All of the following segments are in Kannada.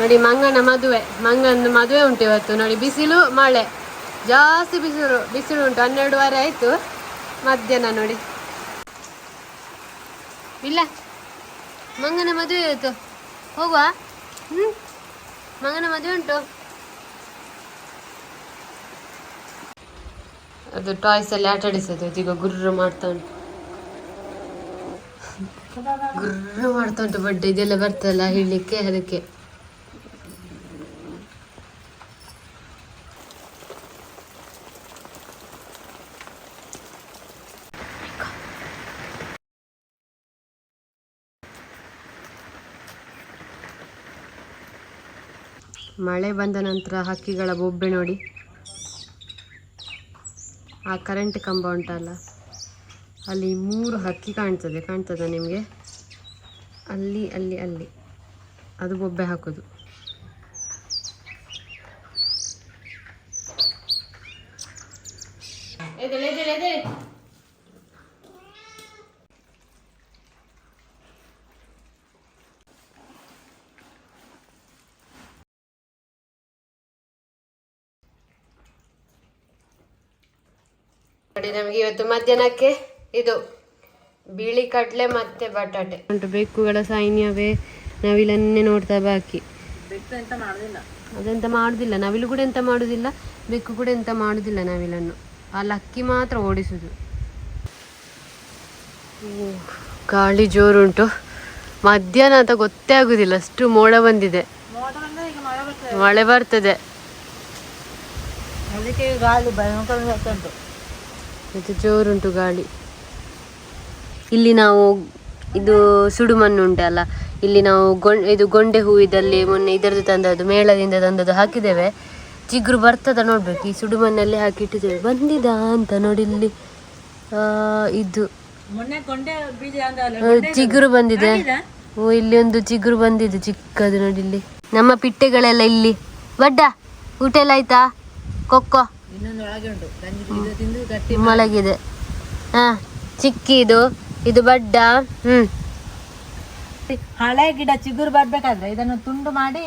ನೋಡಿ, ಮಂಗನ ಮದುವೆ ಮಂಗನ ಮದುವೆ ಉಂಟು ಇವತ್ತು. ನೋಡಿ, ಬಿಸಿಲು, ಮಳೆ. ಜಾಸ್ತಿ ಬಿಸಿಲು ಬಿಸಿಲು ಉಂಟು. ಹನ್ನೆರಡುವರೆ ಆಯಿತು. ಮಧ್ಯಾಹ್ನ ನೋಡಿ. ಇಲ್ಲ. ಮಂಗನ ಮದುವೆ ಇವತ್ತು. ಹೋಗುವ? ಹ್ಮ್. ಮಂಗನ ಮದುವೆ ಉಂಟು. ಅದು ಟಾಯ್ಸ್ ಅಲ್ಲಿ ಆಟ ಆಡಿಸೋದು. ಈಗ ಗುರ್ರು ಮಾಡ್ತಾ ಉಂಟು. ಗುರ್ರು ಮಾಡ್ತಾ ಉಂಟು ಬಡ್ಡೆ ಇದೆಲ್ಲ ಬರ್ತಲ್ಲ ಹೇಳಲಿಕ್ಕೆ, ಅದಕ್ಕೆ. ಮಳೆ ಬಂದ ನಂತರ ಹಕ್ಕಿಗಳ ಬೊಬ್ಬೆ ನೋಡಿ. ಆ ಕರೆಂಟ್ ಕಂಬ ಉಂಟಲ್ಲ, ಅಲ್ಲಿ ಮೂರು ಹಕ್ಕಿ ಕಾಣ್ತದೆ, ಕಾಣ್ತದ ನಿಮಗೆ? ಅಲ್ಲಿ ಅಲ್ಲಿ ಅಲ್ಲಿ. ಅದು ಬೊಬ್ಬೆ ಹಾಕೋದು. ನೋಡಿ ನಮಗೆ ಇವತ್ತು ಮಧ್ಯಾಹ್ನಕ್ಕೆ ಇದು ಬಿಳಿ ಕಡಲೆ ಮತ್ತೆ ಬಟಾಟೆ. ಉಂಟು. ಬೆಕ್ಕುಗಳ ಸೈನ್ಯವೇ. ನವಿಲನ್ನೇ ನೋಡ್ತಾ ಬಾಕಿ. ಅದೆಂತ ಮಾಡುದಿಲ್ಲ. ನವಿಲು ಕೂಡ ಎಂತ ಮಾಡುದಿಲ್ಲ. ಬೆಕ್ಕು ಕೂಡ ಎಂತ ಮಾಡುದಿಲ್ಲ ನವಿಲನ್ನು ಆ ಲಕ್ಕಿ ಮಾತ್ರ ಓಡಿಸುದು. ಗಾಳಿ ಜೋರುಂಟು. ಮಧ್ಯಾಹ್ನ ಅಂತ ಗೊತ್ತೇ ಆಗುದಿಲ್ಲ. ಅಷ್ಟು ಮೋಡ ಬಂದಿದೆ. ಮಳೆ ಬರ್ತದೆ. ಇದು ಜೋರುಂಟು ಗಾಳಿ. ಇಲ್ಲಿ ನಾವು ಇದು ಸುಡು ಮಣ್ಣು ಉಂಟಲ್ಲ ಇಲ್ಲಿ ನಾವು ಗೊಂಡ್ ಇದು ಗೊಂಡೆ ಹೂವಿದಲ್ಲಿ ಮೊನ್ನೆ ಇದರದ್ದು ತಂದದ್ದು ಮೇಳದಿಂದ ತಂದದ್ದು ಹಾಕಿದ್ದೇವೆ. ಚಿಗುರು ಬರ್ತದ ನೋಡ್ಬೇಕು ಈ ಸುಡು ಮಣ್ಣಲ್ಲಿ ಹಾಕಿ ಇಟ್ಟಿದ್ದೇವೆ ಬಂದಿದ ಅಂತ ನೋಡಿ ಇಲ್ಲಿ ಆ, ಇದು. ಚಿಗುರು ಬಂದಿದೆ. ಓ ಇಲ್ಲಿ ಒಂದು ಚಿಗುರು ಬಂದಿದೆ ಚಿಕ್ಕದು ನೋಡಿ ಇಲ್ಲಿ. ನಮ್ಮ ಪಿಟ್ಟೆಗಳೆಲ್ಲ ಇಲ್ಲಿ. ಬಡ್ಡ ಊಟ ಎಲ್ಲ ಆಯ್ತಾ? ಕೊಕ್ಕೋ. ಇನ್ನೊಂದು ಒಳಗೆ ಉಂಟು. ಗಂಜಿ ಬೀಜ ತಿಂದು ಗಟ್ಟಿ ಮಲಗಿದೆ. ಹಾ ಚಿಕ್ಕಿದು ಇದು ಬಡ್ಡ ಹ್ಮ್. ಹಳೆ ಗಿಡ ಚಿಗುರು ಬರ್ಬೇಕಾದ್ರೆ ಇದನ್ನು ತುಂಡು ಮಾಡಿ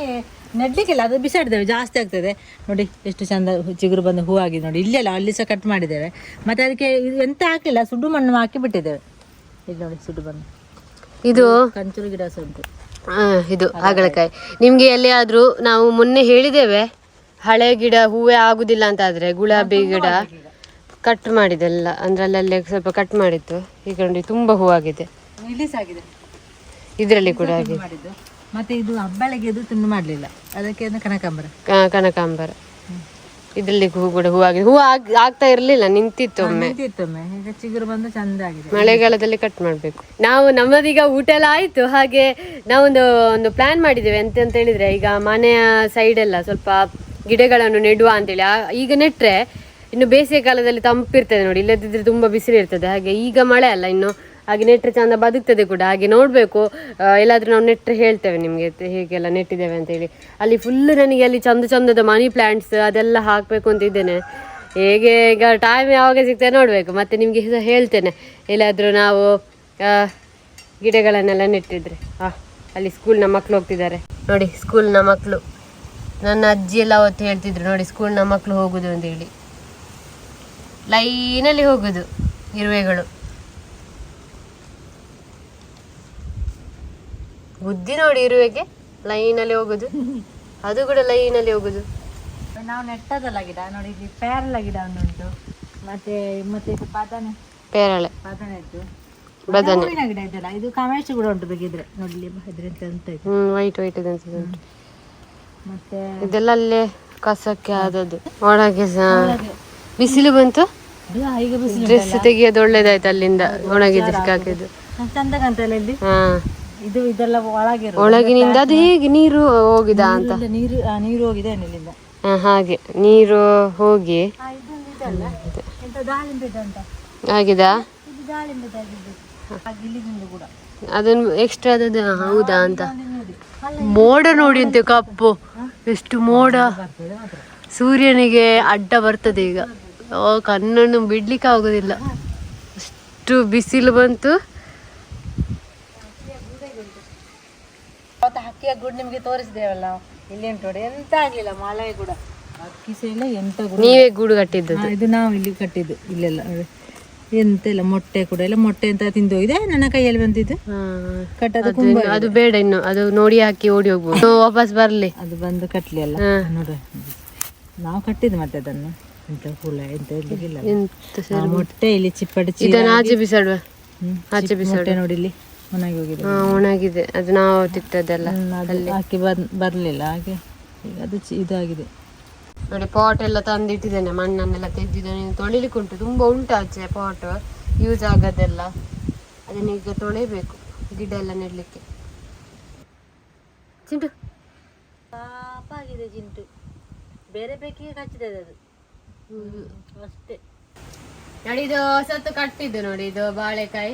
ನೆಡ್ಲಿಕ್ಕಿಲ್ಲ ಅದು ಬಿಸಾಡ್ತೇವೆ ಜಾಸ್ತಿ ಆಗ್ತದೆ. ನೋಡಿ ಎಷ್ಟು ಚಂದ ಚಿಗುರು ಬಂದು ಹೂ ಆಗಿದೆ ನೋಡಿ. ಇಲ್ಲೆಲ್ಲ ಅಲ್ಲಿ ಸಹ ಕಟ್ ಮಾಡಿದ್ದೇವೆ. ಮತ್ತೆ ಅದಕ್ಕೆ ಇದು ಎಂತ ಹಾಕಲಿಲ್ಲ ಸುಡು ಮಣ್ಣು ಹಾಕಿ ಬಿಟ್ಟಿದ್ದೇವೆ. ಇಲ್ಲಿ ನೋಡಿ ಸುಡು ಬಂದು ಇದು ಕಂಚೂರು ಗಿಡ ಸಹ ಉಂಟು ಇದು ಹಾಗಲಕಾಯಿ. ನಿಮ್ಗೆ ಎಲ್ಲಿಯಾದ್ರೂ ನಾವು ಮೊನ್ನೆ ಹೇಳಿದ್ದೇವೆ ಹಳೆ ಗಿಡ ಹೂವೆ ಆಗುದಿಲ್ಲ ಅಂತ ಆದ್ರೆ ಗುಲಾಬಿ ಗಿಡ ಕಟ್ ಮಾಡಿದೆಲ್ಲ ಅಂದ್ರೆ ಅಲ್ಲಲ್ಲೇ ಸ್ವಲ್ಪ ಕಟ್ ಮಾಡಿತ್ತು. ಈಗ ನೋಡಿ ತುಂಬಾ ಹೂವಾಗಿದೆ. ಆಗಿದೆ. ಇದರಲ್ಲಿ ಕೂಡ ಆಗಿದೆ. ಮತ್ತೆ ಇದು ಹಬ್ಬಳಿಗೆ ಇದು ತುಂಡು ಮಾಡಲಿಲ್ಲ. ಅದಕ್ಕೆ ಕನಕಾಂಬರ. ಕನಕಾಂಬರ. ಇದರಲ್ಲಿ ಹೂ ಕೂಡ ಹೂವಾಗಿದೆ ಹೂ ಆಗ್ ಆಗ್ತಾ ಇರಲಿಲ್ಲ ನಿಂತಿತ್ತು ಒಮ್ಮೆ. ಚಿಗುರು ಬಂದು ಚಂದ ಆಗಿದೆ. ಮಳೆಗಾಲದಲ್ಲಿ ಕಟ್ ಮಾಡಬೇಕು. ನಾವು ನಮ್ಮದೀಗ ಊಟ ಎಲ್ಲ ಆಯ್ತು. ಹಾಗೆ ನಾವೊಂದು ಒಂದು ಪ್ಲಾನ್ ಮಾಡಿದ್ದೇವೆ. ಎಂತ ಅಂತ ಹೇಳಿದ್ರೆ ಈಗ ಮನೆಯ ಸೈಡ್ ಎಲ್ಲ ಸ್ವಲ್ಪ ಗಿಡಗಳನ್ನು ನೆಡುವ ಅಂತೇಳಿ. ಈಗ ನೆಟ್ಟರೆ ಇನ್ನು ಬೇಸಿಗೆ ಕಾಲದಲ್ಲಿ ತಂಪಿರ್ತದೆ ನೋಡಿ, ಇಲ್ಲದಿದ್ರೆ ತುಂಬಾ ಬಿಸಿಲು ಇರ್ತದೆ. ಹಾಗೆ ಈಗ ಮಳೆ ಅಲ್ಲ ಇನ್ನು, ಹಾಗೆ ನೆಟ್ಟರೆ ಚಂದ ಬದುಕ್ತದೆ ಕೂಡ. ಹಾಗೆ ನೋಡಬೇಕು ಎಲ್ಲಾದ್ರೂ ನಾವು ನೆಟ್ಟರೆ ಹೇಳ್ತೇವೆ ನಿಮಗೆ ಹೇಗೆಲ್ಲ ನೆಟ್ಟಿದ್ದೇವೆ ಅಂತೇಳಿ. ಅಲ್ಲಿ ಫುಲ್ ನನಗೆ ಅಲ್ಲಿ ಚಂದ ಚಂದದ ಮನಿ ಪ್ಲ್ಯಾಂಟ್ಸ್ ಅದೆಲ್ಲ ಹಾಕಬೇಕು ಅಂತ ಇದ್ದೇನೆ. ಹೇಗೆ ಈಗ ಟೈಮ್ ಯಾವಾಗ ಸಿಗ್ತದೆ ನೋಡಬೇಕು. ಮತ್ತೆ ನಿಮಗೆ ಸಹ ಹೇಳ್ತೇನೆ. ಎಲ್ಲಾದರೂ ನಾವು ಗಿಡಗಳನ್ನೆಲ್ಲ ನೆಟ್ಟಿದ್ರೆ. ಹಾಂ ಅಲ್ಲಿ ಸ್ಕೂಲ್ನ ಮಕ್ಕಳು ಹೋಗ್ತಿದ್ದಾರೆ. ನೋಡಿ ಸ್ಕೂಲ್ನ ಮಕ್ಕಳು ನನ್ನ ಅಜ್ಜಿ ಎಲ್ಲ ಅವತ್ತು ಹೇಳ್ತಿದ್ರು ನೋಡಿ ಸ್ಕೂಲ್ನ ಮಕ್ಕಳು ಹೋಗುದು ಅಂತೇಳಿ. ಲೈನಲ್ಲಿ ಹೋಗುದು ಇರುವೆಗಳು. ಬುದ್ಧಿ ನೋಡಿ ಇರುವೆಗೆ ಲೈನಲ್ಲಿ ಹೋಗುದು. ಅದು ಕೂಡ ಲೈನಲ್ಲಿ ಹೋಗುದು. ನಾವು ನೆಟ್ಟದಲ್ಲ ಗಿಡ ನೋಡಿ ಇಲ್ಲಿ ಪೇರಲ ಗಿಡ ಒಂದುಂಟು ಮತ್ತೆ ಮತ್ತೆ ಇದು ಬದನೆ. ಪೇರಳೆ. ಬದನೆ. ಇತ್ತು ಬದನೆ ಗಿಡ ಇದೆಲ್ಲ ಇದು ಕಾಮೇಶ್ ಕೂಡ ಉಂಟು ಬೇಕಿದ್ರೆ ನೋಡ್ಲಿ ಇದ್ರೆ ಅಂತ. ಇದೆ ಹ್ಮ್ ವೈಟ್ ವೈಟ್ ಇದೆ ಅಂತ ಉಂಟು. ಇದೆಲ್ಲ ಅಲ್ಲೇ ಕಸಕ್ಕೆ ಆದದ್ದು. ಒಣಗೆ ಬಿಸಿಲು ಬಂತು? ಬಿಸಿಲು ಡ್ರೆಸ್ ತೆಗಿಯೋದು ಒಳ್ಳೇದಾಯ್ತು ಅಲ್ಲಿಂದ ಒಣಗಿದ್ದಕ್ಕೆ ಹಾಕಿದ್ದು ಇದು ಇದೆಲ್ಲ ಒಳಗೆ ಒಳಗಿನಿಂದ ಅದು ಹೇಗೆ ನೀರು ಹೋಗಿದ ಅಂತ. ನೀರು ನೀರು ಹೋಗಿದೆ ಹಾಗೆ. ನೀರು ಹೋಗಿ. ಆಗಿದ ಅದನ್ನು ಎಕ್ಸ್ಟ್ರಾ ಅದು ಹೌದಾ ಅಂತ. ಮೋಡ ನೋಡಿ ಅಂತೆ ಕಪ್ಪು. ಎಷ್ಟು ಮೋಡ. ಸೂರ್ಯನಿಗೆ ಅಡ್ಡ ಬರ್ತದೆ ಈಗ. ಓ ಕಣ್ಣನ್ನು ಬಿಡ್ಲಿಕ್ಕೆ ಆಗೋದಿಲ್ಲ. ಅಷ್ಟು ಬಿಸಿಲು ಬಂತು. ಹಕ್ಕಿಯ ಗುಡ್ ನಿಮಗೆ ತೋರಿಸಿದೇವಲ್ಲ ಇಲ್ಲಿ ಉಂಟು ನೋಡಿ ಎಂತ ಆಗ್ಲಿಲ್ಲ ಮಳೆ ಕೂಡ ಅಕ್ಕಿ ಸಹ ಇಲ್ಲ ಎಂತ ನೀವೇ ಗೂಡು ಕಟ್ಟಿದ್ದು ಇದು ನಾವು ಇಲ್ಲಿ ಕಟ್ಟಿದ್ದು ಇಲ್ಲೆಲ್ಲ. ಎಂತ ಇಲ್ಲ ಮೊಟ್ಟೆ ಕೂಡ ಇಲ್ಲ ಮೊಟ್ಟೆ ಅಂತ ತಿಂದು ಹೋಗಿದೆ. ನನ್ನ ಕೈಯಲ್ಲಿ ಬಂದಿದ್ದು. ಕಟ್ಟೋದು ಅದು ಬೇಡ ಇನ್ನು ಅದು ನೋಡಿ ಹಾಕಿ ಓಡಿ ಹೋಗ್ಬೋದು. ವಾಪಸ್ ಬರ್ಲಿ. ಅದು ಬಂದು ಕಟ್ಲಿ ಅಲ್ಲ. ನೋಡು. ನಾವು ಕಟ್ಟಿದ್ದು ಮತ್ತೆ ಅದನ್ನು. ಎಂತ ಹುಳ ಎಂತ ಇರ್ಲಿಕ್ಕಿಲ್ಲ ಮೊಟ್ಟೆ ಇಲ್ಲಿ ಚಿಪ್ಪಡಿ ಇದನ್ನ ಆಚೆ ಬಿಸಾಡುವ. ಹ್ಮ್. ಆಚೆ ಚಿಕ್ಕ ಬಿಸಾಡು ಮೊಟ್ಟೆ ನೋಡಿ ಇಲ್ಲಿ. ಒಣಗಿ ಹೋಗಿದೆ. ಒಣಗಿದೆ. ಅದು ನಾವು ತಿಟ್ಟದೆಲ್ಲ ಹಾಕಿ ಬರ್ ಬರಲಿಲ್ಲ. ಹಾಗೆ ಈಗ ಅದು ಇದಾಗಿದೆ. ನೋಡಿ ಪಾಟ್ ಎಲ್ಲ ತಂದಿಟ್ಟಿದ್ದೇನೆ ಮಣ್ಣನ್ನೆಲ್ಲ ತೆಗೆದಿದ್ದೇನೆ ತೊಳಿಲಿಕ್ಕೆ ಉಂಟು ತುಂಬ ಉಂಟು ಆಚೆ ಪಾಟ್ ಯೂಸ್ ಆಗೋದೆಲ್ಲ. ಅದನ್ನ ಈಗ ತೊಳಿಬೇಕು ಗಿಡ ಎಲ್ಲ ನೆಡಲಿಕ್ಕೆ. ಚಿಂಟು. ಪಾಪಾಗಿದೆ ಚಿಂಟು. ಬೇರೆ ಬೇಕಿಗೆ ಕಚ್ಚಿದೆ ಅದು. ಅಷ್ಟೇ. ನೋಡಿ ಇದು ಸತ್ತು ಕಟ್ಟಿದ್ದು ನೋಡಿ ಇದು ಬಾಳೆಕಾಯಿ.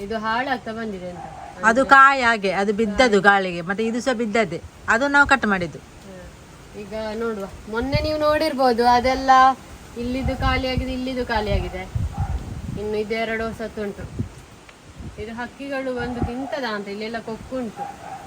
ಇದು ಹಾಳಾಗ್ತಾ ಬಂದಿದೆ ಅಂತ. ಅದು ಕಾಯಿ ಹಾಗೆ ಅದು ಬಿದ್ದದು ಗಾಳಿಗೆ. ಮತ್ತೆ ಇದು ಸಹ ಬಿದ್ದದೆ ಅದು ನಾವು ಕಟ್ ಮಾಡಿದ್ದು. ಈಗ ನೋಡುವ. ಮೊನ್ನೆ ನೀವು ನೋಡಿರ್ಬೋದು ಅದೆಲ್ಲ ಇಲ್ಲಿದು ಖಾಲಿಯಾಗಿದೆ ಇಲ್ಲಿದು ಖಾಲಿಯಾಗಿದೆ ಇನ್ನು ಇದೆರಡು ಸತ್ತುಂಟು ಇದು ಹಕ್ಕಿಗಳು ಬಂದು ತಿಂತದ ಅಂತ ಇಲ್ಲೆಲ್ಲ ಕೊಕ್ಕುಂಟು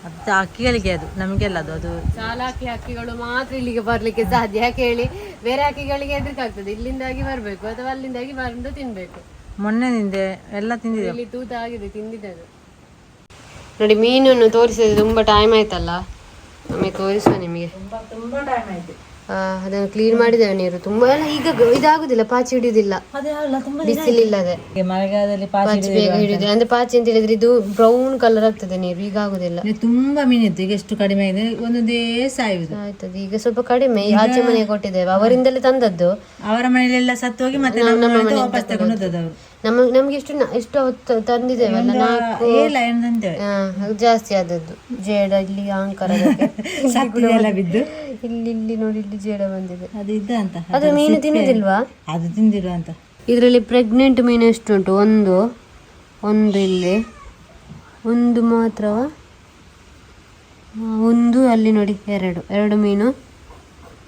ಅದು ಹಕ್ಕಿಗಳಿಗೆ ಅದು ನಮಗೆಲ್ಲ ಅದು ಅದು. ಚಾಲಾಕಿ ಹಕ್ಕಿಗಳು ಮಾತ್ರ ಇಲ್ಲಿಗೆ ಬರ್ಲಿಕ್ಕೆ ಸಾಧ್ಯ. ಯಾಕೆ ಹೇಳಿ ಬೇರೆ ಹಕ್ಕಿಗಳಿಗೆ ಹೆದರಿಕಾಗ್ತದೆ. ಇಲ್ಲಿಂದಾಗಿ ಬರ್ಬೇಕು ಅಥವಾ ಅಲ್ಲಿಂದಾಗಿ ಬಂದು ತಿನ್ಬೇಕು. ಮೊನ್ನೆನಿಂದ ಎಲ್ಲ ತಿಂದಿದೆ ಇಲ್ಲಿ ತೂತ ಆಗಿದೆ ತಿಂದಿದೆ ಅದು ನೋಡಿ ಮೀನನ್ನು ತೋರಿಸಿದ್ರೆ ತುಂಬಾ ಟೈಮ್ ಆಯ್ತಲ್ಲ? ಒಮ್ಮೆ ತೋರಿಸುವ ನಿಮಗೆ. ಅದನ್ನು ಕ್ಲೀನ್ ಮಾಡಿದ್ದೇವೆ ನೀರು. ತುಂಬಾ ಎಲ್ಲ ಈಗ ಇದಾಗುದಿಲ್ಲ ಪಾಚಿ ಹಿಡಿಯುದಿಲ್ಲ ಬಿಸಿಲಿಲ್ಲದೆ ಪಾಚಿ ಬೇಗ ಹಿಡಿಯುದು ಅಂದ್ರೆ ಪಾಚಿ ಅಂತ ಹೇಳಿದ್ರೆ ಇದು ಬ್ರೌನ್ ಕಲರ್ ಆಗ್ತದೆ ನೀರು ಈಗ ಆಗುದಿಲ್ಲ. ತುಂಬಾ ಮೀನಿತ್ತು ಈಗ ಎಷ್ಟು ಕಡಿಮೆ ಇದೆ ಒಂದೊಂದೇ ಸಾಯುವುದು ಆಯ್ತದೆ ಈಗ ಸ್ವಲ್ಪ ಕಡಿಮೆ. ಆಚೆ ಮನೆಗೆ ಕೊಟ್ಟಿದ್ದೇವೆ ಅವರಿಂದಲೇ ತಂದದ್ದು. ಅವರ ಮನೆಯಲ್ಲೆಲ್ಲ ಸತ್ತು ಹೋಗಿ ಮತ್ತೆ ನಮ್ಮ ಮನೆಗೆ ನಮ್ಮ ನಮ್ಗೆ ಎಷ್ಟು ಎಷ್ಟು ಹೊತ್ತು ತಂದಿದ್ದೇವಲ್ಲ ನಾಲ್ಕು ಅದು ಜಾಸ್ತಿ ಆದದ್ದು. ಜೇಡ ಇಲ್ಲಿ ಆಂಕರ ಬಿದ್ದು. ಇಲ್ಲಿ ಇಲ್ಲಿ ನೋಡಿ ಇಲ್ಲಿ ಜೇಡ ಬಂದಿದೆ. ಅದು ಇದ್ದ ಅಂತ. ಅದು ಮೀನು ತಿನ್ನುದಿಲ್ವಾ? ಅದು ತಿಂದಿರುವ ಅಂತ. ಇದರಲ್ಲಿ ಪ್ರೆಗ್ನೆಂಟ್ ಮೀನು ಎಷ್ಟು ಉಂಟು ಒಂದು ಒಂದು ಇಲ್ಲಿ. ಒಂದು ಮಾತ್ರವ? ಒಂದು ಅಲ್ಲಿ ನೋಡಿ ಎರಡು. ಎರಡು ಮೀನು.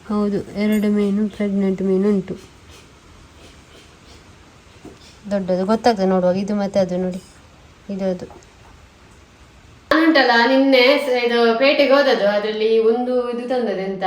ಹೌದು ಎರಡು ಮೀನು ಪ್ರೆಗ್ನೆಂಟ್ ಮೀನು ಉಂಟು ದೊಡ್ಡದು. ಗೊತ್ತಾಗ್ತದೆ ನೋಡುವಾಗ. ಇದು ಮತ್ತೆ ಅದು ನೋಡಿ. ಇದು ಅದು. ಉಂಟಲ್ಲ ನಿನ್ನೆ ಇದು ಪೇಟೆಗೆ ಹೋದದ್ದು. ಅದರಲ್ಲಿ ಒಂದು ಇದು ತಂದದ್ದು. ಎಂತ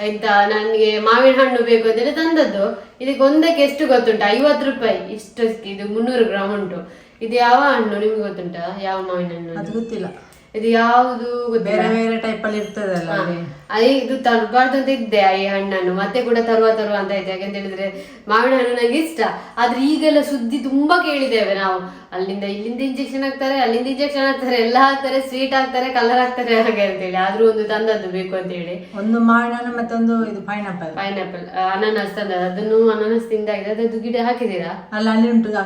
ಎಂತ ನನಗೆ ಮಾವಿನ ಹಣ್ಣು ಬೇಕು ಅಂತೇಳಿ ತಂದದ್ದು. ಇದಕ್ಕೆ ಒಂದಕ್ಕೆ ಎಷ್ಟು ಗೊತ್ತುಂಟ? ಐವತ್ತು ರೂಪಾಯಿ. ಇಷ್ಟು ಇದು ಮುನ್ನೂರು ಗ್ರಾಮ್ ಉಂಟು. ಇದು ಯಾವ ಹಣ್ಣು ನಿಮ್ಗೆ ಗೊತ್ತುಂಟಾ? ಯಾವ ಮಾವಿನ ಹಣ್ಣು? ಅದು? ಗೊತ್ತಿಲ್ಲ. ಇದು ಯಾವುದು ಬೇರೆ ಬೇರೆ ಟೈಪ್ ಅಲ್ಲಿ ಇರ್ತದಲ್ಲ ಅಲ್ಲಿ. ಅದೇ ಇದು ತರಬಾರ್ದು ಅಂತ ಇದ್ದೆ ಈ ಹಣ್ಣನ್ನು. ಮತ್ತೆ ಕೂಡ ತರುವ ತರುವ ಅಂತ ಇದ್ದೆ. ಯಾಕಂತ ಹೇಳಿದ್ರೆ ಮಾವಿನ ಹಣ್ಣು ನನಗೆ ಇಷ್ಟ. ಆದ್ರೆ ಈಗೆಲ್ಲ ಸುದ್ದಿ ತುಂಬಾ ಕೇಳಿದ್ದೇವೆ ನಾವು. ಅಲ್ಲಿಂದ ಇಲ್ಲಿಂದ ಇಂಜೆಕ್ಷನ್ ಹಾಕ್ತಾರೆ ಅಲ್ಲಿಂದ ಇಂಜೆಕ್ಷನ್ ಹಾಕ್ತಾರೆ ಎಲ್ಲ ಹಾಕ್ತಾರೆ ಸ್ವೀಟ್ ಹಾಕ್ತಾರೆ ಕಲರ್ ಹಾಕ್ತಾರೆ ಹಾಗೆ ಅಂತೇಳಿ ಆದ್ರೂ ಒಂದು ತಂದದ್ದು ಬೇಕು ಅಂತ ಹೇಳಿ. ಒಂದು ಮಾವಿನ ಹಣ್ಣು ಮತ್ತೊಂದು ಇದು ಪೈನಾಪಲ್ ಪೈನಾಪಲ್ ಅನಾನಸ್ ತಂದದ್ದು ಅದನ್ನು ಅನಾನಸ್ ತಿಂದಾಗಿದೆ. ಅದದ್ದು ಗಿಡ ಹಾಕಿದೀರಾ ಅಲ್ಲ ಅಲ್ಲಿ ಉಂಟು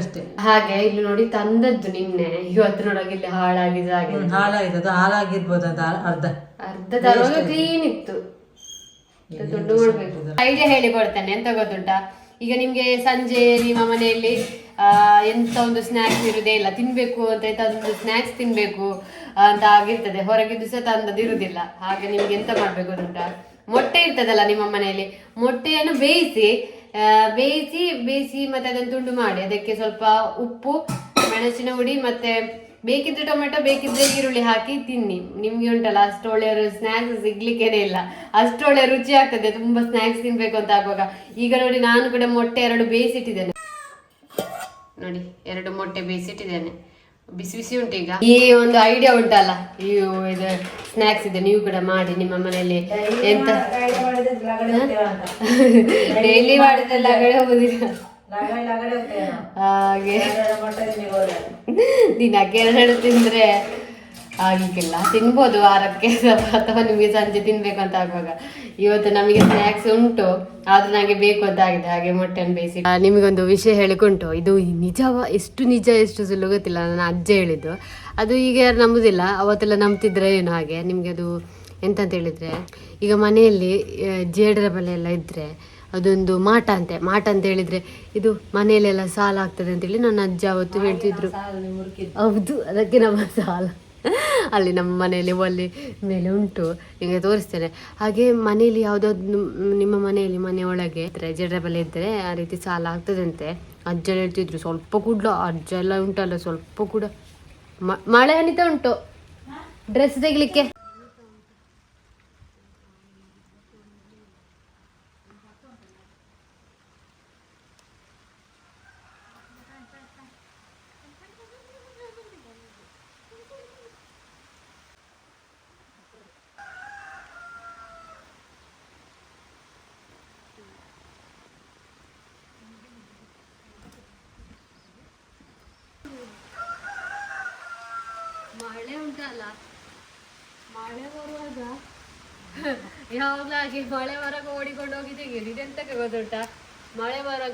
ಅಷ್ಟೇ. ಹಾಗೆ ಇಲ್ಲಿ ನೋಡಿ ತಂದದ್ದು ನಿನ್ನೆ. ಇವತ್ತು ನೋಡೋಕೆ ಇಲ್ಲಿ ಹಾಳಾಗಿದೆ ಹಾಗೆ ಹಾಳಾಗಿದೆ. ಅದು ಹಾಳಾಗಿರ್ಬೋದು ಅದು ಅರ್ಧ. ಅರ್ಧ ಕ್ಲೀನ್ ಇತ್ತು. ದುಡ್ಡು ಮಾಡ್ಬೇಕು ಐಡಿಯಾ ಹೇಳಿ ಕೊಡ್ತೇನೆ. ಎಂತ ಗೊತ್ತುಂಟಾ? ಈಗ ನಿಮ್ಗೆ ಸಂಜೆ ನಿಮ್ಮ ಮನೆಯಲ್ಲಿ ಎಂತ ಒಂದು ಸ್ನ್ಯಾಕ್ಸ್ ಇರುದೇ ಇಲ್ಲ. ತಿನ್ಬೇಕು ಅಂತ ಎಂತ ಒಂದು ಸ್ನ್ಯಾಕ್ಸ್ ತಿನ್ಬೇಕು ಅಂತ ಆಗಿರ್ತದೆ. ಹೊರಗಿದ್ದು ಸಹ ತಂದದ್ದು ಇರುದಿಲ್ಲ. ಹಾಗೆ ನಿಮ್ಗೆ ಎಂತ ಮಾಡ್ಬೇಕು ಅಂತ ಮೊಟ್ಟೆ ಇರ್ತದಲ್ಲ ನಿಮ್ಮ ಮನೆಯಲ್ಲಿ? ಮೊಟ್ಟೆಯನ್ನು ಬೇಯಿಸಿ ಬೇಯಿಸಿ ಬೇಯಿಸಿ ಮತ್ತೆ ಅದನ್ನು ತುಂಡು ಮಾಡಿ. ಅದಕ್ಕೆ ಸ್ವಲ್ಪ ಉಪ್ಪು ಮೆಣಸಿನ ಹುಡಿ ಮತ್ತೆ ಬೇಕಿದ್ರೆ ಟೊಮೆಟೊ ಬೇಕಿದ್ರೆ ಈರುಳ್ಳಿ ಹಾಕಿ ತಿನ್ನಿ. ನಿಮ್ಗೆ ಉಂಟಲ್ಲ ಅಷ್ಟು ಒಳ್ಳೆಯ ಸ್ನ್ಯಾಕ್ಸ್ ಸಿಗ್ಲಿಕ್ಕೇನೆ ಇಲ್ಲ. ಅಷ್ಟು ಒಳ್ಳೆ ರುಚಿ ಆಗ್ತದೆ ತುಂಬಾ ಸ್ನ್ಯಾಕ್ಸ್ ತಿನ್ಬೇಕು ಅಂತ ಆಗುವಾಗ. ಈಗ ನೋಡಿ ನಾನು ಕೂಡ ಮೊಟ್ಟೆ ಎರಡು ಬೇಯಿಸಿಟ್ಟಿದ್ದೇನೆ. ನೋಡಿ ಎರಡು ಮೊಟ್ಟೆ ಬೇಯಿಸಿಟ್ಟಿದ್ದೇನೆ. ಬಿಸಿ ಬಿಸಿ ಉಂಟು ಈಗ. ಈ ಒಂದು ಐಡಿಯಾ ಉಂಟಲ್ಲ ಈ ಇದು ಸ್ನ್ಯಾಕ್ಸ್ ಇದೆ ನೀವು ಕೂಡ ಮಾಡಿ ನಿಮ್ಮ ಮನೆಯಲ್ಲಿ. ಎಂತ? ಡೈಲಿ ಮಾಡಿದ್ರೆ ಲಗಡೆ ಹೋಗುದಿಲ್ಲ ಹಾಗೆ. ದಿನಕ್ಕೆ ಎರಡೆರಡು ತಿಂದ್ರೆ ಆಗಿಕ್ಕಿಲ್ಲ ತಿನ್ಬೋದು ವಾರಕ್ಕೆ ಅಥವಾ ನಿಮಗೆ ಸಂಜೆ ತಿನ್ಬೇಕು ಅಂತ ಆಗುವಾಗ. ಇವತ್ತು ನಮಗೆ ಸ್ನ್ಯಾಕ್ಸ್ ಉಂಟು ಆದ್ರೆ ನನಗೆ ಬೇಕು ಅಂತ ಆಗಿದೆ. ಹಾಗೆ ಮೊಟ್ಟೆಯನ್ನು ಬೇಯಿಸಿ. ನಿಮಗೊಂದು ವಿಷಯ ಹೇಳಿಕೊಂಟು ಇದು ನಿಜವ ಎಷ್ಟು ನಿಜ ಎಷ್ಟು ಸುಳ್ಳು ಗೊತ್ತಿಲ್ಲ ನನ್ನ ಅಜ್ಜ ಹೇಳಿದ್ದು. ಅದು ಈಗ ಯಾರು ನಂಬುದಿಲ್ಲ ಅವತ್ತೆಲ್ಲ ನಂಬ್ತಿದ್ರೆ ಏನು ಹಾಗೆ? ನಿಮಗೆ ಅದು ಎಂತಂತ ಹೇಳಿದ್ರೆ ಈಗ ಮನೆಯಲ್ಲಿ ಜೇಡರ ಬಲೆ ಎಲ್ಲ ಇದ್ರೆ ಅದೊಂದು ಮಾಟ ಅಂತೆ. ಮಾಟ ಅಂತ ಹೇಳಿದ್ರೆ ಇದು ಮನೆಯಲ್ಲೆಲ್ಲ ಸಾಲ ಆಗ್ತದೆ ಅಂತೇಳಿ ನನ್ನ ಅಜ್ಜ ಅವತ್ತು ಹೇಳ್ತಿದ್ರು. ಹೌದು ಅದಕ್ಕೆ ನಮ್ಮ ಸಾಲ. ಅಲ್ಲಿ ನಮ್ಮ ಮನೆಯಲ್ಲಿ ಒಲ್ಲಿ ಮೇಲೆ ಉಂಟು. ನಿಮಗೆ ತೋರಿಸ್ತೇನೆ. ಹಾಗೆ ಮನೆಯಲ್ಲಿ ಯಾವುದಾದ್ರು ನಿಮ್ಮ ಮನೆಯಲ್ಲಿ ಮನೆ ಒಳಗೆ ಇದ್ರೆ ಇದ್ದರೆ ಆ ರೀತಿ ಸಾಲ ಆಗ್ತದಂತೆ ಅಜ್ಜ ಹೇಳ್ತಿದ್ರು ಸ್ವಲ್ಪ ಕೂಡ ಅಜ್ಜ ಎಲ್ಲ ಉಂಟಲ್ಲ ಸ್ವಲ್ಪ ಕೂಡ. ಮಳೆ ಅನಿತ ಉಂಟು. ಡ್ರೆಸ್ ತೆಗಿಲಿಕ್ಕೆ. ಅಲ್ಲ? ಮಳೆ ಬರುವಾಗ? ಯಾವಾಗಲಾಗಿ ಮಳೆ ಬರಾಗ ಓಡಿಕೊಂಡು ಹೋಗಿ ತೆಗೀರಿ ಇದೆಂತಕ್ಕೆ ಗೊತ್ತುಂಟಾ? ಮಳೆ ಬರಾಗ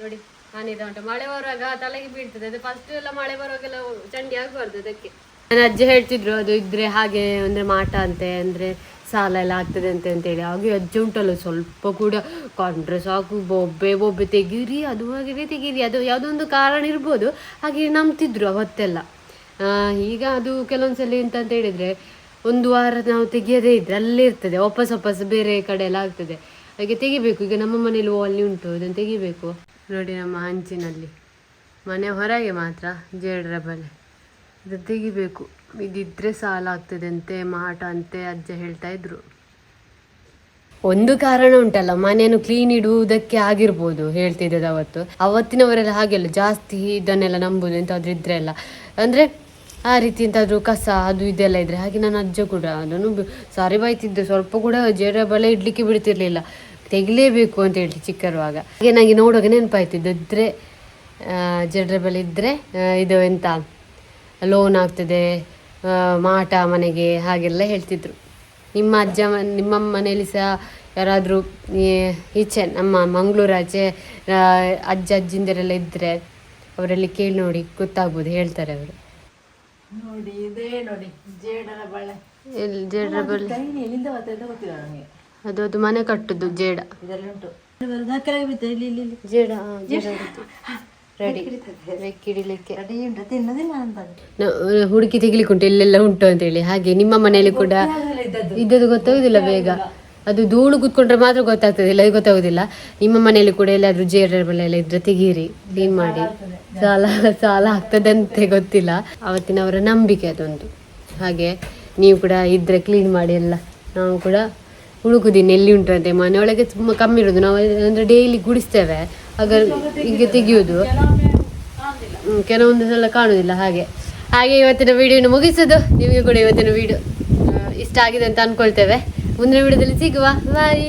ನೋಡಿ ನಾನಿದೆ ಉಂಟು. ಮಳೆ ಬರುವಾಗ ತಲೆಗೆ ಬೀಳ್ತದೆ. ಅದು ಫಸ್ಟ್ ಎಲ್ಲ ಮಳೆ ಬರುವಾಗೆಲ್ಲ ಚಂಡಿ ಆಗಬಾರ್ದು ಅದಕ್ಕೆ. ನನ್ನ ಅಜ್ಜಿ ಹೇಳ್ತಿದ್ರು ಅದು ಇದ್ರೆ ಹಾಗೆ ಅಂದ್ರೆ ಮಾಟ ಅಂತೆ ಅಂದ್ರೆ ಸಾಲ ಎಲ್ಲ ಆಗ್ತದೆ ಅಂತ ಅಂತೇಳಿ ಹಾಗೆ ಅಜ್ಜಿ ಉಂಟಲ್ಲ ಸ್ವಲ್ಪ ಕೂಡ ಕಂಡ್ರೆ ಸಾಕು. ಬೊಬ್ಬೆ ಬೊಬ್ಬೆ ತೆಗೀರಿ ಅದು ಹಾಗೆ ತೆಗೀರಿ. ಅದು ಯಾವುದೋ ಒಂದು ಕಾರಣ ಇರ್ಬೋದು. ಹಾಗೆ ನಂಬ್ತಿದ್ರು ಅವತ್ತೆಲ್ಲ. ಈಗ ಅದು ಕೆಲವೊಂದ್ಸಲಿ ಎಂತ ಅಂತ ಹೇಳಿದ್ರೆ, ಒಂದು ವಾರ ನಾವು ತೆಗಿಯೋದೇ ಇದ್ರೆ ಅಲ್ಲೇ ಇರ್ತದೆ, ವಾಪಸ್ ವಾಪಸ್ ಬೇರೆ ಕಡೆ ಎಲ್ಲ ಆಗ್ತದೆ. ಹಾಗೆ ತೆಗಿಬೇಕು, ಈಗ ನಮ್ಮ ಮನೇಲಿ ಅಲ್ಲಿ ಉಂಟು, ಅದನ್ನು ತೆಗಿಬೇಕು. ನೋಡಿ ನಮ್ಮ ಹಂಚಿನಲ್ಲಿ ಮನೆ ಹೊರಗೆ ಮಾತ್ರ, ಜೇಡ್ರ ಬಲೆ. ಇದು ತೆಗಿಬೇಕು. ಇದಿದ್ರೆ ಸಾಲ ಆಗ್ತದೆ ಅಂತೆ, ಮಾಟ ಅಂತೆ, ಅಜ್ಜ ಹೇಳ್ತಾ ಇದ್ರು. ಒಂದು ಕಾರಣ ಉಂಟಲ್ಲ, ಮನೆಯನ್ನು ಕ್ಲೀನ್ ಇಡುವುದಕ್ಕೆ ಆಗಿರ್ಬೋದು ಹೇಳ್ತಿದ್ದದ ಅವತ್ತು. ಅವತ್ತಿನವರೆಲ್ಲ ಹಾಗೆಲ್ಲ, ಜಾಸ್ತಿ ಇದನ್ನೆಲ್ಲ ನಂಬುದು ಎಂತಾದ್ರೂ ಇದ್ರೆ ಎಲ್ಲ ಅಂದ್ರೆ ಆ ರೀತಿ ಎಂತಾದ್ರೂ ಕಸ ಅದು ಇದೆಲ್ಲ ಇದ್ರೆ, ಹಾಗೆ ನನ್ನ ಅಜ್ಜ ಕೂಡ ಅದನ್ನು ಸಾರಿ ಬಾಯ್ತಿದ್ದೆ, ಸ್ವಲ್ಪ ಕೂಡ ಜೇಡ ಬಲೆ ಇಡ್ಲಿಕ್ಕೆ ಬಿಡ್ತಿರ್ಲಿಲ್ಲ. ತೆಗಿಲೇಬೇಕು ಅಂತ ಹೇಳಿ ಚಿಕ್ಕರುವಾಗ. ಹಾಗೆ ನನಗೆ ನೋಡುವಾಗ ನೆನಪಾಯ್ತಿದ್ದು, ಇದ್ರೆ ಜೇಡ್ರ ಬಲೆ ಇದ್ರೆ ಇದು ಎಂತ ಲೋನ್ ಆಗ್ತದೆ ಮಾಟ ಮನೆಗೆ ಹಾಗೆಲ್ಲ ಹೇಳ್ತಿದ್ರು. ನಿಮ್ಮ ಅಜ್ಜ ನಿಮ್ಮ ಮನೇಲಿ ಸಹ ಯಾರಾದರೂ ಈಚೆ ನಮ್ಮ ಮಂಗಳೂರು ಆಚೆ ಅಜ್ಜ ಅಜ್ಜಿಂದರೆಲ್ಲ ಇದ್ದರೆ ಅವರಲ್ಲಿ ಕೇಳಿ ನೋಡಿ, ಗೊತ್ತಾಗ್ಬೋದು, ಹೇಳ್ತಾರೆ ಅವರು. ನೋಡಿ ಇದೇ ನೋಡಿ ಜೇಡರ ಬಳೆ. ಎಲ್ಲಿ ಜೇಡರ ಬಳೆ. ಎಲ್ಲಿಂದ ಬರ್ತದೆ ಗೊತ್ತಿಲ್ಲ ನನಗೆ. ಅದು ಅದು ಮನೆ ಕಟ್ಟುದು ಜೇಡ. ಇದರಲ್ಲಿ ಉಂಟು. ಕೆಳಗೆ ಬಿತ್ತು ಇಲ್ಲಿ ಇಲ್ಲಿ ಜೇಡ ಜೇಡ ರೆಡಿ ಕಿಡಿಲಿಕ್ಕೆ. ರೆಡಿ ಉಂಟು ತಿನ್ನೋದಿಲ್ಲ ಅಂತ ಹುಡುಕಿ ತೆಗಿಲಿಕ್ಕೆ ಉಂಟು ಎಲ್ಲೆಲ್ಲ ಉಂಟು ಅಂತೇಳಿ ಹಾಗೆ ನಿಮ್ಮ ಮನೆಯಲ್ಲಿ ಕೂಡ ಇದ್ದದ್ದು ಗೊತ್ತಾಗುದಿಲ್ಲ ಬೇಗ. ಅದು ಧೂಳು ಕುತ್ಕೊಂಡ್ರೆ ಮಾತ್ರ ಗೊತ್ತಾಗ್ತದೆ ಇಲ್ಲ ಗೊತ್ತಾಗೋದಿಲ್ಲ. ನಿಮ್ಮ ಮನೆಯಲ್ಲಿ ಕೂಡ ಎಲ್ಲಾದ್ರೂ ಜೇಡರ ಮನೆ ಎಲ್ಲ ಇದ್ರೆ ತೆಗೀರಿ, ಕ್ಲೀನ್ ಮಾಡಿ. ಸಾಲ ಸಾಲ ಆಗ್ತದಂತೆ ಗೊತ್ತಿಲ್ಲ. ಅವತ್ತಿನವರ ನಂಬಿಕೆ ಅದೊಂದು. ಹಾಗೆ ನೀವು ಕೂಡ ಇದ್ರೆ ಕ್ಲೀನ್ ಮಾಡಿ ಎಲ್ಲ. ನಾವು ಕೂಡ ಹುಡುಕುದಿನ ಎಲ್ಲಿ ಉಂಟು ಅಂತ ಮನೆಯೊಳಗೆ ತುಂಬ ಕಮ್ಮಿ ಇರೋದು. ನಾವು ಅಂದ್ರೆ ಡೈಲಿ ಗುಡಿಸ್ತೇವೆ. ಆಗ ಹೀಗೆ ತೆಗಿಯೋದು. ಕೆಲವೊಂದು ಸಲ ಕಾಣುದಿಲ್ಲ ಹಾಗೆ. ಹಾಗೆ ಇವತ್ತಿನ ವಿಡಿಯೋನ ಮುಗಿಸೋದು. ನಿಮಗೆ ಕೂಡ ಇವತ್ತಿನ ವಿಡಿಯೋ ಇಷ್ಟ ಆಗಿದೆ ಅಂತ ಅನ್ಕೊಳ್ತೇವೆ. ಮುಂದಿನ ವಿಡಿಯೋದಲ್ಲಿ ಸಿಗುವ ಬಾಯ್